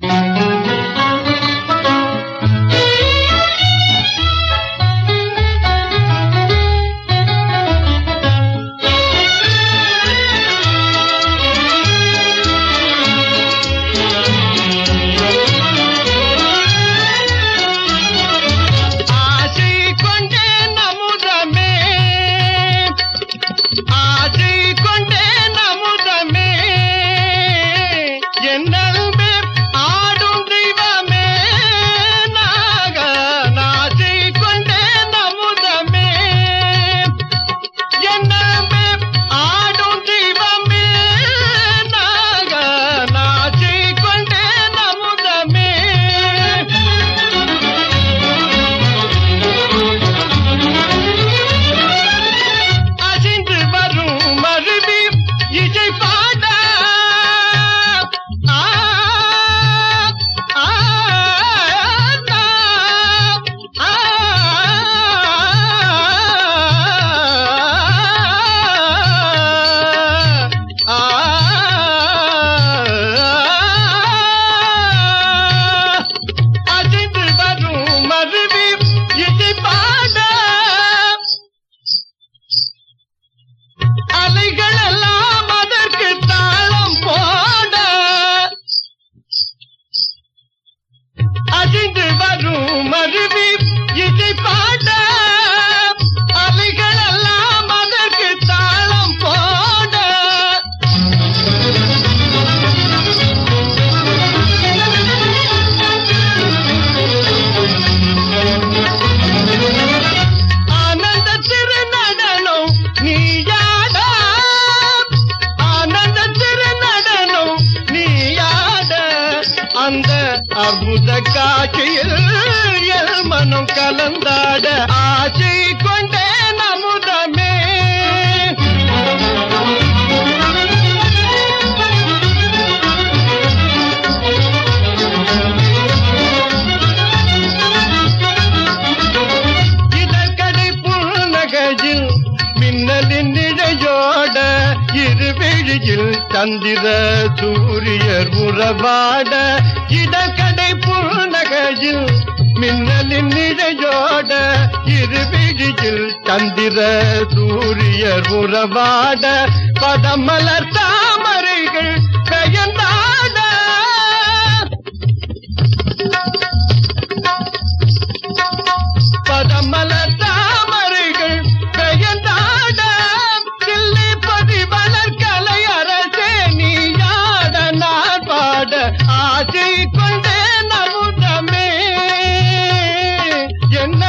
Mm-hmm. அந்த அற்புத காட்சியில் என் மனம் கலந்தாட ஆசை பெருவெளியில் சந்திர சூரியர் உறவாட இடக்கடை புறநகையில் மின்னலின் நிழையோட இருவெளியில் சந்திர சூரியர் உறவாட பதமலர் தாம் காற்றில் கொண்டே நமுதமே. என்ன